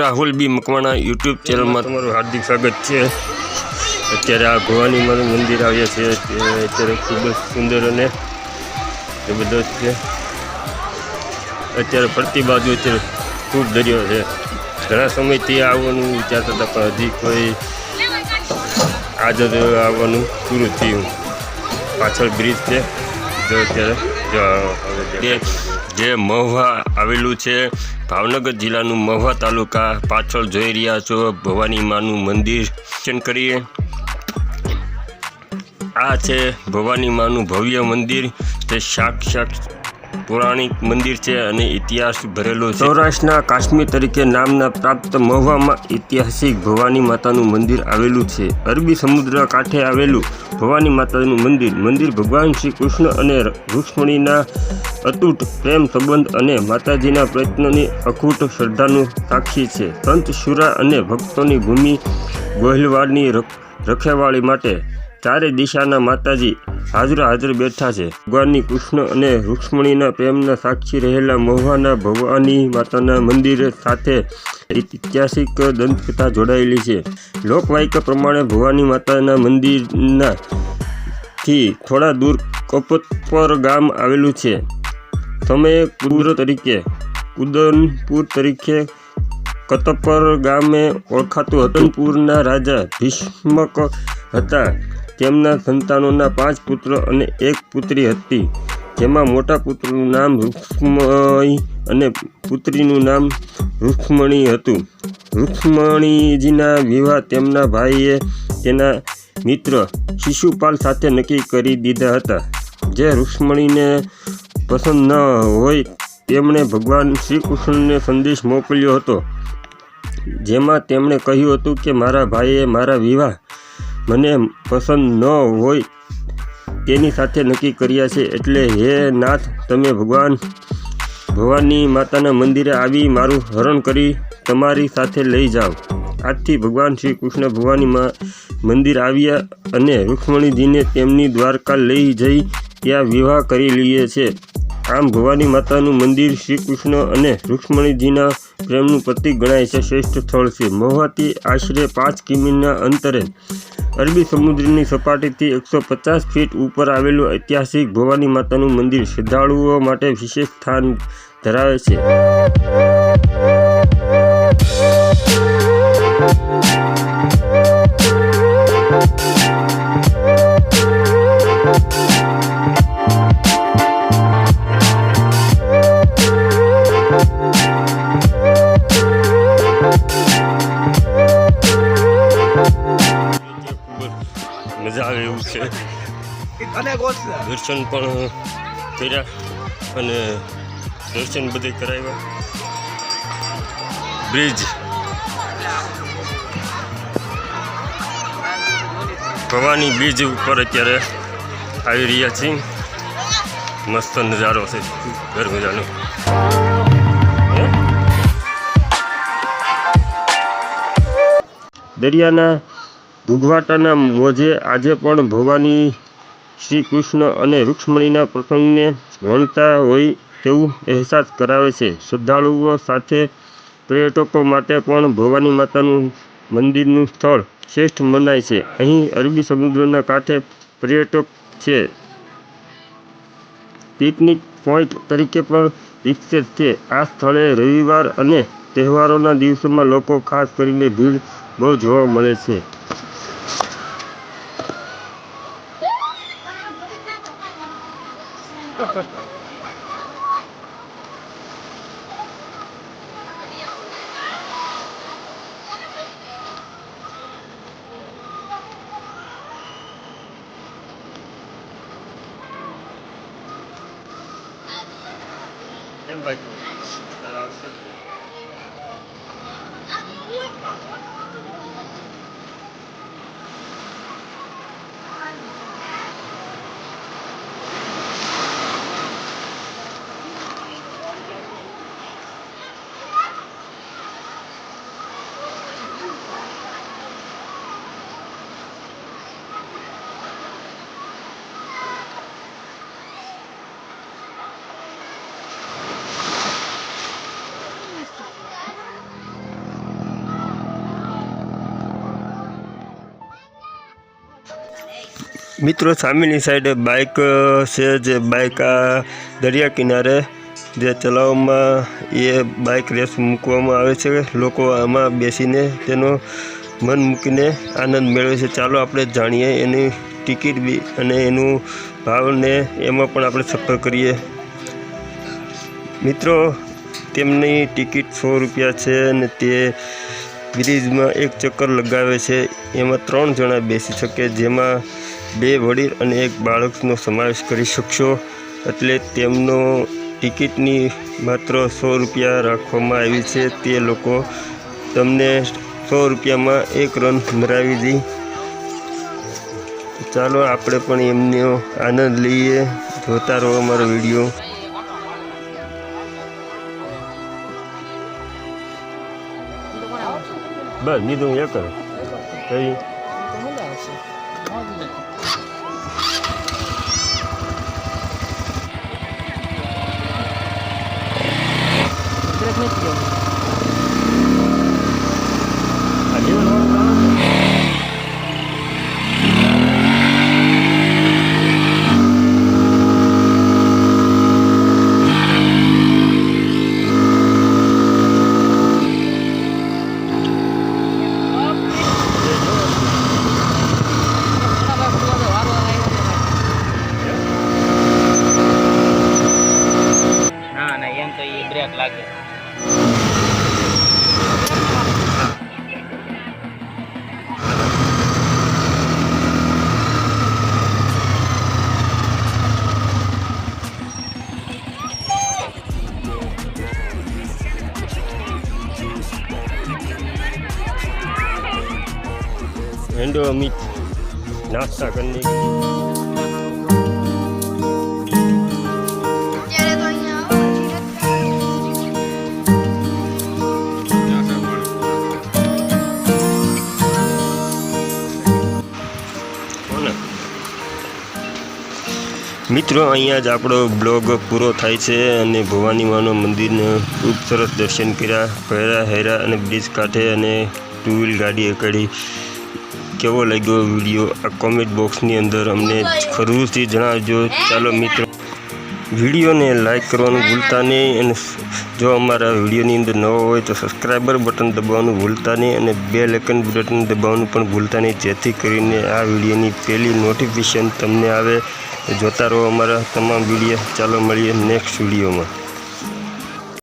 રાહુલ બી Makwana YouTube ચેનલમાં તમારું હાર્દિક સ્વાગત છે. અત્યારે આ ભવાની માનું મંદિર આવ્યા છે. અત્યારે ખૂબ જ સુંદર અને જબરદસ્ત છે. અત્યારે ફરતી બાજુ અત્યારે ખૂબ દરિયો છે. ઘણા સમયથી આવવાનું વિચારતા હતા, પણ હજી કોઈ આજે આવવાનું પૂરું થયું. પાછળ બ્રિજ છે. જો અત્યારે જે મહુવા આવેલું છે. ભાવનગર જિલ્લાનું મહુવા તાલુકા પાછળ જોઈ રહ્યા છો ભવાની માનું મંદિર. દર્શન કરીએ. આ છે ભવાની માનું ભવ્ય મંદિર. તે સાક્ષાત પૌરાણિક મંદિર છે અને ઇતિહાસ ભરેલો છે. સૌરાષ્ટ્રના કાશ્મીર તરીકે નામના પ્રાપ્ત મહુવામાં ઐતિહાસિક ભવાની માતાનું મંદિર આવેલું છે. અરબી સમુદ્ર કાંઠે આવેલું ભવાની માતાનું મંદિર મંદિર ભગવાન શ્રી કૃષ્ણ અને રૂક્ષ્મણીના અતૂટ પ્રેમ સંબંધ અને માતાજીના પ્રયત્નોની અખૂટ શ્રદ્ધાનું સાક્ષી છે. સંત શુરા અને ભક્તોની ભૂમિ ગોહિલવાડની રખ- રખેવાળી માટે ચારે દિશાના માતાજી હાજરા હાજર બેઠા છે. ભગવાનની કૃષ્ણ અને રૂક્ષ્મણીના પ્રેમના સાક્ષી રહેલા મહુવાના ભવાની માતાના મંદિર સાથે ઐતિહાસિક દંતકથા જોડાયેલી છે. લોકવાયકા પ્રમાણે ભવાની માતાના મંદિરના થી થોડા દૂર કપતપર ગામ આવેલું છે. સમયે કુદર તરીકે, કુદનપુર તરીકે કતપર ગામે ઓળખાતું હતનપુરના રાજા ભીષ્મક હતા. તેમના સંતાનોના પાંચ પુત્ર અને એક પુત્રી હતી. જેમાં મોટા પુત્રનું નામ રૂક્ષ્મણી અને પુત્રીનું નામ રૂક્ષ્મણી હતું. રૂક્ષ્મણીજીના વિવાહ તેમના ભાઈએ તેના મિત્ર શિશુપાલ સાથે નક્કી કરી દીધા હતા. જે રૂક્ષ્મણીને પસંદ ન હોય તેમણે ભગવાન શ્રી કૃષ્ણને સંદેશ મોકલ્યો હતો. જેમાં તેમણે કહ્યું હતું કે, મારા ભાઈએ મારા વિવાહ મને પસંદ ન હોય તેની સાથે નક્કી કર્યા છે. એટલે હે નાથ, તમે ભગવાન, ભવાની માતાના મંદિરે આવી મારું હરણ કરી તમારી સાથે લઈ જાઓ. આજથી ભગવાન શ્રી કૃષ્ણ ભવાની મંદિર આવ્યા અને રૂક્ષ્મણીજીને તેમની દ્વારકા લઈ જઈ ત્યાં વિવાહ કરી લઈએ છે. આમ ભવાની માતાનું મંદિર શ્રી કૃષ્ણ અને રૂક્ષ્મણીજીના પ્રેમનું પ્રતિક ગણાય છે. શ્રેષ્ઠ સ્થળ છે. મહુવાથી આશરે પાંચ કિમીના અંતરે અરબી સમુદ્રની સપાટીથી એકસો પચાસ ફીટ ઉપર આવેલું ઐતિહાસિક ભવાની માતાનું મંદિર શ્રદ્ધાળુઓ માટે વિશેષ સ્થાન ધરાવે છે. એવું છે? દર્શન પણ કર્યા અને દર્શન બધે કરાવ્યા. બ્રિજ. ભવાની બ્રિજ ઉપર અત્યારે આવી રહ્યા છીએ. મસ્ત નજારો છે. ઘર મજાનો. દરિયાના ભૂગવાટાના મોજે આજે પણ ભવાની શ્રી કૃષ્ણ અને રૂક્ષ્મણીના પ્રસંગને વણતા હોય તેવું અહેસાસ કરાવે છે. શ્રદ્ધાળુઓ સાથે પર્યટકો માટે પણ ભવાની માતાનું મંદિરનું સ્થળ શ્રેષ્ઠ મનાય છે. અહીં અરબી સમુદ્રના કાંઠે પર્યટક છે. પિકનિક પોઈન્ટ તરીકે પણ વિકસિત છે. આ સ્થળે રવિવાર અને તહેવારોના દિવસોમાં લોકો ખાસ કરીને ભીડ બહુ જોવા મળે છે. Invite you. મિત્રો, સામેની સાઈડે બાઇક છે જે બાઇક આ દરિયા કિનારે જે ચલાવવામાં એ બાઇક રેસ મૂકવામાં આવે છે. લોકો આમાં બેસીને તેનો મન મૂકીને આનંદ મેળવે છે. ચાલો આપણે જાણીએ એની ટિકિટ બી અને એનું ભાવને એમાં પણ આપણે સફર કરીએ. મિત્રો, તેમની ટિકિટ સો રૂપિયા છે અને તે બ્રિજમાં એક ચક્કર લગાવે છે. એમાં ત્રણ જણા બેસી શકે, જેમાં બે વડીલ અને એક બાળકનો સમાવેશ કરી શકશો. એટલે તેમનો ટિકિટની માત્ર સો રૂપિયા રાખવામાં આવી છે. તે લોકો તમને સો રૂપિયામાં એક રન મરાવી દી. ચાલો આપણે પણ એમનો આનંદ લઈએ. જોતા રહો અમારો વીડિયો. બસ બીજું એક જ કઈ ના ના એમ તો એ બ્રેક લાગે હેન્ડો અમિત નાસ્તા કરીને મિત્રો અહીંયા જ આપણો બ્લોગ પૂરો થાય છે અને ભવાની માનો મંદિરને ખૂબ સરસ દર્શન કર્યા પહેરા હેરા અને બ્રિજ કાંઠે અને ટુ વ્હીલ ગાડી અકડી. કેવો લાગ્યો વીડિયો આ કોમેન્ટ બોક્સની અંદર અમને ખરુંથી જણાવજો. ચાલો મિત્રો વિડીયોને લાઈક કરવાનું ભૂલતા નહીં અને જો અમારા વિડીયોની અંદર નવો હોય તો સબસ્ક્રાઈબર બટન દબાવવાનું ભૂલતા નહીં અને બે લેકન બટન દબાવવાનું પણ ભૂલતા નહીં. જેથી કરીને આ વિડીયોની પહેલી નોટિફિકેશન તમને આવે. જોતા રહો અમારા તમામ વીડિયો ચાલો મળીએ નેક્સ્ટ વિડીયોમાં